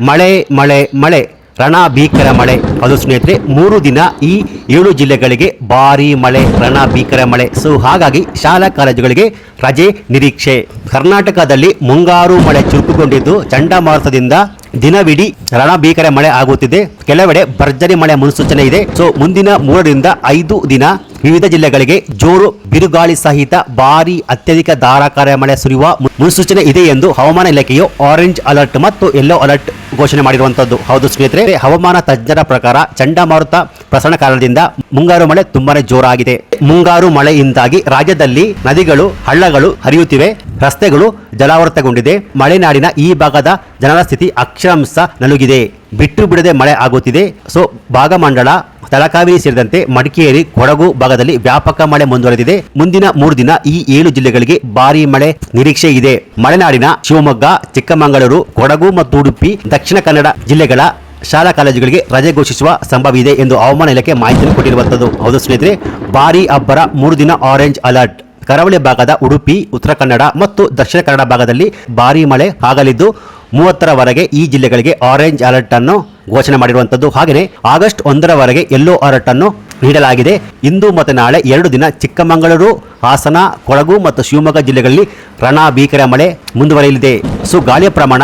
ಮಳೆ ಮಳೆ ಮಳೆ. ರಣ ಭೀಕರ ಮಳೆ. ಅದು ಸ್ನೇಹಿತರೆ, ಮೂರು ದಿನ ಈ ಏಳು ಜಿಲ್ಲೆಗಳಿಗೆ ಭಾರಿ ಮಳೆ, ರಣ ಭೀಕರ ಮಳೆ. ಸೊ ಹಾಗಾಗಿ ಶಾಲಾ ಕಾಲೇಜುಗಳಿಗೆ ರಜೆ ನಿರೀಕ್ಷೆ. ಕರ್ನಾಟಕದಲ್ಲಿ ಮುಂಗಾರು ಮಳೆ ಚುರುಕುಗೊಂಡಿದ್ದು ಚಂಡಮಾರುತದಿಂದ ದಿನವಿಡೀ ರಣ ಭೀಕರ ಮಳೆ ಆಗುತ್ತಿದೆ. ಕೆಲವೆಡೆ ಭರ್ಜರಿ ಮಳೆ ಮುನ್ಸೂಚನೆ ಇದೆ. ಸೊ ಮುಂದಿನ ಮೂರರಿಂದ ಐದು ದಿನ ವಿವಿಧ ಜಿಲ್ಲೆಗಳಿಗೆ ಜೋರು ಬಿರುಗಾಳಿ ಸಹಿತ ಭಾರಿ ಅತ್ಯಧಿಕ ಧಾರಾಕಾರ ಮಳೆ ಸುರಿಯುವ ಮುನ್ಸೂಚನೆ ಇದೆ ಎಂದು ಹವಾಮಾನ ಇಲಾಖೆಯು ಆರೆಂಜ್ ಅಲರ್ಟ್ ಮತ್ತು ಯೆಲ್ಲೋ ಅಲರ್ಟ್ ಘೋಷಣೆ ಮಾಡಿರುವಂತದ್ದು. ಹೌದು ಸ್ನೇಹಿತರೆ, ಹವಾಮಾನ ತಜ್ಞರ ಪ್ರಕಾರ ಚಂಡಮಾರುತ ಪ್ರಸರಣ ಕಾರಣದಿಂದ ಮುಂಗಾರು ಮಳೆ ತುಂಬಾನೇ ಜೋರಾಗಿದೆ. ಮುಂಗಾರು ಮಳೆಯಿಂದಾಗಿ ರಾಜ್ಯದಲ್ಲಿ ನದಿಗಳು, ಹಳ್ಳಗಳು ಹರಿಯುತ್ತಿವೆ, ರಸ್ತೆಗಳು ಜಲಾವೃತಗೊಂಡಿದೆ, ಮಲೆನಾಡಿನ ಈ ಭಾಗದ ಜನರ ಸ್ಥಿತಿ ಅಕ್ಷರಾಂಶ ನಲುಗಿದೆ. ಬಿಟ್ಟು ಬಿಡದೆ ಮಳೆ ಆಗುತ್ತಿದೆ. ಸೊ, ಭಾಗಮಂಡಲ ತಲಕಾವೇರಿ ಸೇರಿದಂತೆ ಮಡಿಕೇರಿ, ಕೊಡಗು ಭಾಗದಲ್ಲಿ ವ್ಯಾಪಕ ಮಳೆ ಮುಂದುವರೆದಿದೆ. ಮುಂದಿನ ಮೂರು ದಿನ ಈ ಏಳು ಜಿಲ್ಲೆಗಳಿಗೆ ಭಾರೀ ಮಳೆ ನಿರೀಕ್ಷೆ ಇದೆ. ಮಲೆನಾಡಿನ ಶಿವಮೊಗ್ಗ, ಚಿಕ್ಕಮಗಳೂರು, ಕೊಡಗು ಮತ್ತು ಉಡುಪಿ, ದಕ್ಷಿಣ ಕನ್ನಡ ಜಿಲ್ಲೆಗಳ ಶಾಲಾ ಕಾಲೇಜುಗಳಿಗೆ ರಜೆ ಘೋಷಿಸುವ ಸಂಭವ ಇದೆ ಎಂದು ಹವಾಮಾನ ಇಲಾಖೆ ಮಾಹಿತಿಯನ್ನು ಕೊಟ್ಟಿರುವಂತದ್ದು ಹೌದು ಸ್ನೇಹಿತರೆ, ಭಾರೀ ಅಬ್ಬರ ಮೂರು ದಿನ ಆರೆಂಜ್ ಅಲರ್ಟ್. ಕರಾವಳಿ ಭಾಗದ ಉಡುಪಿ, ಉತ್ತರ ಕನ್ನಡ ಮತ್ತು ದಕ್ಷಿಣ ಕನ್ನಡ ಭಾಗದಲ್ಲಿ ಭಾರೀ ಮಳೆ ಆಗಲಿದ್ದು, ಮೂವತ್ತರವರೆಗೆ ಈ ಜಿಲ್ಲೆಗಳಿಗೆ ಆರೆಂಜ್ ಅಲರ್ಟ್ ಅನ್ನು ಘೋಷಣೆ ಮಾಡಿರುವಂತದ್ದು. ಹಾಗೆಯೇ ಆಗಸ್ಟ್ ಒಂದರವರೆಗೆ ಯೆಲ್ಲೋ ಅಲರ್ಟ್ ಅನ್ನು ನೀಡಲಾಗಿದೆ. ಇಂದು ಮತ್ತು ನಾಳೆ ಎರಡು ದಿನ ಚಿಕ್ಕಮಗಳೂರು, ಹಾಸನ, ಕೊಡಗು ಮತ್ತು ಶಿವಮೊಗ್ಗ ಜಿಲ್ಲೆಗಳಲ್ಲಿ ರಣ ಭೀಕರ ಮಳೆ ಮುಂದುವರಿಯಲಿದೆ. ಸೊ ಗಾಳಿಯ ಪ್ರಮಾಣ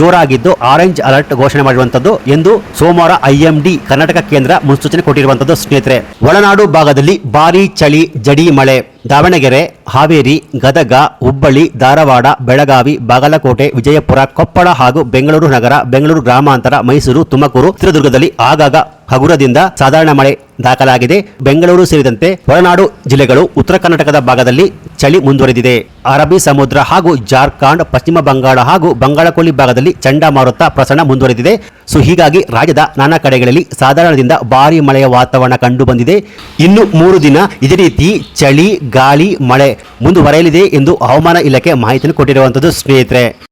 ಜೋರಾಗಿದ್ದು ಆರೆಂಜ್ ಅಲರ್ಟ್ ಘೋಷಣೆ ಮಾಡಿರುವಂತದ್ದು ಎಂದು ಸೋಮವಾರ ಐಎಂಡಿ ಕರ್ನಾಟಕ ಕೇಂದ್ರ ಮುನ್ಸೂಚನೆ ಕೊಟ್ಟಿರುವಂತದ್ದು ಸ್ನೇಹಿತರೆ. ಒಳನಾಡು ಭಾಗದಲ್ಲಿ ಭಾರೀ ಚಳಿ, ಜಡಿ ಮಳೆ, ದಾವಣಗೆರೆ, ಹಾವೇರಿ, ಗದಗ, ಹುಬ್ಬಳ್ಳಿ, ಧಾರವಾಡ, ಬೆಳಗಾವಿ, ಬಾಗಲಕೋಟೆ, ವಿಜಯಪುರ, ಕೊಪ್ಪಳ ಹಾಗೂ ಬೆಂಗಳೂರು ನಗರ, ಬೆಂಗಳೂರು ಗ್ರಾಮಾಂತರ, ಮೈಸೂರು, ತುಮಕೂರು, ಚಿತ್ರದುರ್ಗದಲ್ಲಿ ಆಗಾಗ ಹಗುರದಿಂದ ಸಾಧಾರಣ ಮಳೆ ದಾಖಲಾಗಿದೆ. ಬೆಂಗಳೂರು ಸೇರಿದಂತೆ ಒಳನಾಡು ಜಿಲ್ಲೆಗಳು ಉತ್ತರ ಕರ್ನಾಟಕದ ಭಾಗದಲ್ಲಿ ಚಳಿ ಮುಂದುವರೆದಿದೆ. ಅರಬ್ಬಿ ಸಮುದ್ರ ಹಾಗೂ ಜಾರ್ಖಂಡ್, ಪಶ್ಚಿಮ ಬಂಗಾಳ ಹಾಗೂ ಬಂಗಾಳಕೊಲ್ಲಿ ಭಾಗದಲ್ಲಿ ಚಂಡಮಾರುತ ಪ್ರಸರಣ ಮುಂದುವರೆದಿದೆ. ಸೊ, ಹೀಗಾಗಿ ರಾಜ್ಯದ ನಾನಾ ಕಡೆಗಳಲ್ಲಿ ಸಾಧಾರಣದಿಂದ ಭಾರಿ ಮಳೆಯ ವಾತಾವರಣ ಕಂಡು ಬಂದಿದೆ ಇನ್ನು ಮೂರು ದಿನ ಇದೇ ರೀತಿ ಚಳಿ, ಗಾಳಿ, ಮಳೆ ಮುಂದುವರೆಯಲಿದೆ ಎಂದು ಹವಾಮಾನ ಇಲಾಖೆ ಮಾಹಿತಿಯನ್ನು ಕೊಟ್ಟಿರುವಂತದ್ದು ಸ್ನೇಹಿತರೆ.